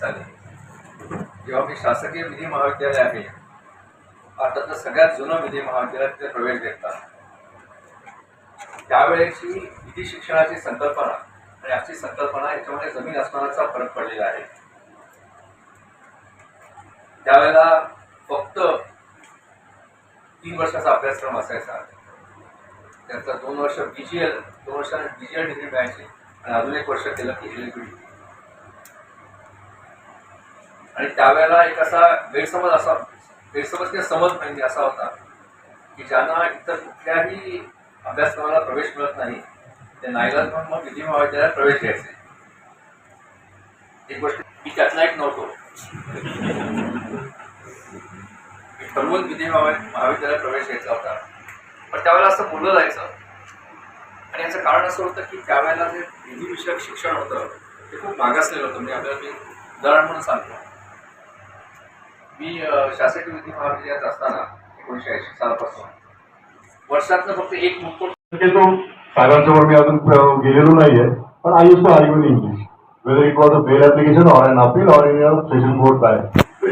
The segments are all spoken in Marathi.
जेव्हा शासकीय विधी महाविद्यालय आहे भारतातलं सगळ्यात जुनं विधी महाविद्यालयात ते प्रवेश घेतला त्यावेळेची विधी शिक्षणाची संकल्पना आणि आजची संकल्पना याच्यामध्ये जमीन आसमानाचा फरक पडलेला आहे. त्यावेळेला फक्त तीन वर्षाचा अभ्यासक्रम असायचा. त्यांचा दोन वर्ष बीजीएल दोन वर्षाने एल डिग्री मिळायची आणि अजून एक वर्ष केलं की एल आणि त्यावेळेला एक असा गैरसमज असा गैरसमज किंवा समज म्हणजे असा होता की ज्यांना इतर कुठल्याही अभ्यासक्रमाला प्रवेश मिळत नाही ते नाईलाज म्हणून मग विधी महाविद्यालयात प्रवेश घ्यायचे. एक गोष्ट मी त्यातला एक नव्हतो मी ठरवून विधी महाविद्यालयात प्रवेश घ्यायचा होता. पण त्यावेळेला असं बोललं जायचं. आणि याचं कारण असं होतं की त्यावेळेला जे विधी विषयक शिक्षण होतं ते खूप मागासलेलं होतं. म्हणजे आपल्याला मी उदाहरण म्हणून सांगतो. मी शासकीय विधी महाविद्यालयात असताना एकोणीशे ऐंशी सालापासून. वर्षातनं फक्त एक मुकुट शक्यतो म्हणजे साहेबांसमोर मी अजून गेलेलो गेलेलो नाहीये पण I use to argue in English. Whether it was a fail application or and appeal or in your session board काय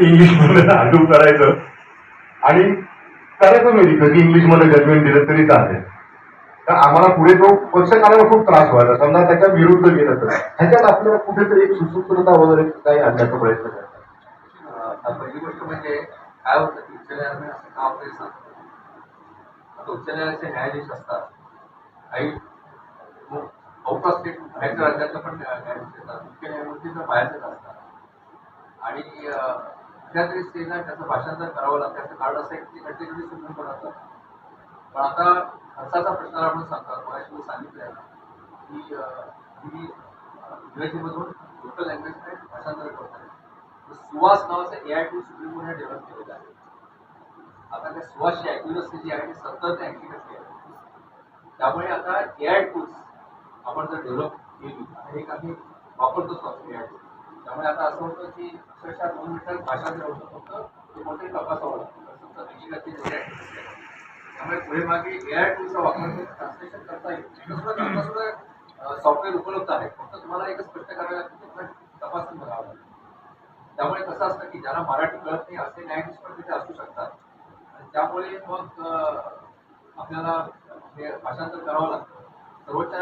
इंग्लिशमध्ये आर्ग्यू करायचं. आणि करायचं मी रिक्वेस्ट इंग्लिशमध्ये जजमेंट दिलं तरी चालेल. तर आम्हाला पुढे तो पक्षकाराला खूप त्रास व्हायचा. समजा त्याच्या विरुद्ध गेलं तर. ह्याच्यात आपल्याला कुठेतरी एक सुसूत्रता वगैरे काही आणण्याचा प्रयत्न करतात पहिली गोष्ट म्हणजे काय होतं की उच्च न्यायालयाने असं का वगैरे सांगतो आता उच्च न्यायालयाचे न्यायाधीश असतात. काही आउट ऑफ स्टेट बाहेरच्या राज्यातलं पण न्यायाधीश येतात. मुख्य न्यायमूर्ती तर बाहेरचेच असतात. आणि अ, कुठल्या तरी स्टेजला त्याचं भाषांतर करावं लागतं त्याचं कारण असं आहे की कंटिन्युअली सुप्रीम कोर्ट असतात पण आता खर्चाचा प्रश्न आपण सांगतात. मगाशी मी सांगितलं की मी इंग्रजीमधून लोकल लँग्वेजकडे भाषांतर करतो सुवास नावाचं ए आय टू सुप्रीम कोर्टने डेव्हलप केलेलं आहे. आता त्या सुवासची ॲक्युरसी जी आहे ती सतत ऐंशी टक्के आहे. त्यामुळे आता ए आय टूल्स आपण जर डेव्हलप केली आणि एक आम्ही वापरतो ए आय टूल त्यामुळे आता असं होतं की अक्षरशः दोन मिनिटात भाषांतर होतं फक्त ते मोठे तपासावं लागतं. ऐंशी टक्के त्यामुळे पुढे मागे ए आय टूलचा वापर ट्रान्सलेशन करता येईल. सॉफ्टवेअर उपलब्ध आहे. फक्त तुम्हाला एकच स्पष्ट करायला लागतं तपासून बघावं लागतं. त्यामुळे कसं असतं की ज्यांना मराठी कळत नाही असे न्यायाधीश पण तिथे असू शकतात. त्यामुळे मग आपल्याला हे भाषांतर करावं लागतं. सर्वोच्च